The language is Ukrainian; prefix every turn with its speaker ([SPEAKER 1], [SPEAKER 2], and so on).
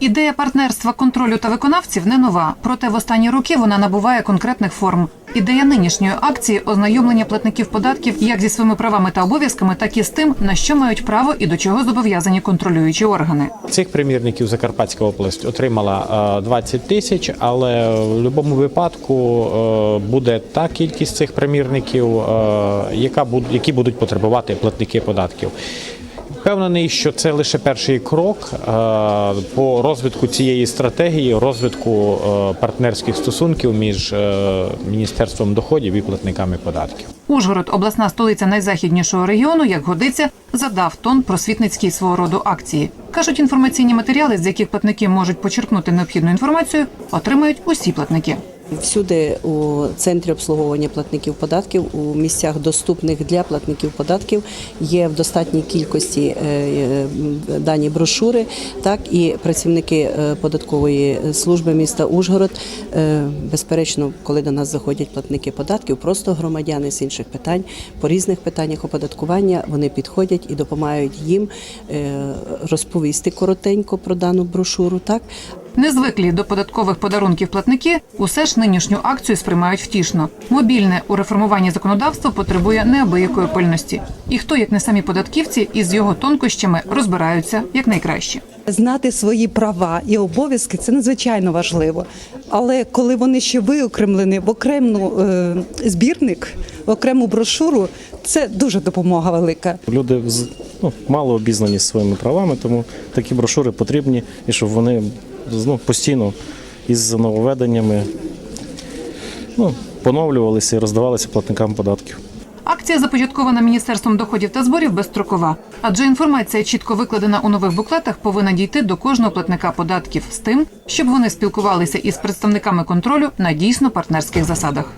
[SPEAKER 1] Ідея партнерства контролю та виконавців не нова, проте в останні роки вона набуває конкретних форм. Ідея нинішньої акції ознайомлення платників податків як зі своїми правами та обов'язками, так і з тим, на що мають право і до чого зобов'язані контролюючі органи.
[SPEAKER 2] Цих примірників Закарпатська область отримала е, 20 тисяч, але в будь-якому випадку е, буде та кількість цих примірників, е, яка які будуть потребувати платники податків. Впевнений, що це лише перший крок е, по розвитку цієї стратегії, розвитку е, партнерських стосунків між е, Міністерством доходів і платниками податків.
[SPEAKER 1] Ужгород, обласна столиця найзахіднішого регіону, як годиться, задав тон просвітницькій свого роду акції. кажуть, інформаційні матеріали, з яких платники можуть почерпнути необхідну інформацію, отримають усі платники.
[SPEAKER 3] Всюди у центрі обслуговування платників податків у місцях доступних для платників податків є в достатній кількості е, е, дані брошури. Так і працівники е, податкової служби міста Ужгород, безперечно, коли до нас заходять платники податків, просто громадяни з інших питань по різних питаннях оподаткування вони підходять і допомагають їм розповісти коротенько про дану брошуру. Так
[SPEAKER 1] Незвиклі до податкових подарунків платники усе ж нинішню акцію сприймають втішно. Мобільне у реформуванні законодавства потребує неабиякої пильності. І хто, як не самі податківці, із його тонкощами розбираються якнайкраще.
[SPEAKER 4] Знати свої права і обов'язки це надзвичайно важливо. Але коли вони ще виокремлені в окрему е, збірник, в окрему брошуру, це дуже допомога велика.
[SPEAKER 5] Люди з- ну, мало обізнані своїми правами, тому такі брошури потрібні, і щоб вони ну, постійно із нововведеннями ну, поновлювалися і роздавалися платникам податків.
[SPEAKER 1] Акція започаткована міністерством доходів та зборів безстрокова, адже інформація, чітко викладена у нових буклетах, повинна дійти до кожного платника податків з тим, щоб вони спілкувалися із представниками контролю на дійсно партнерських засадах.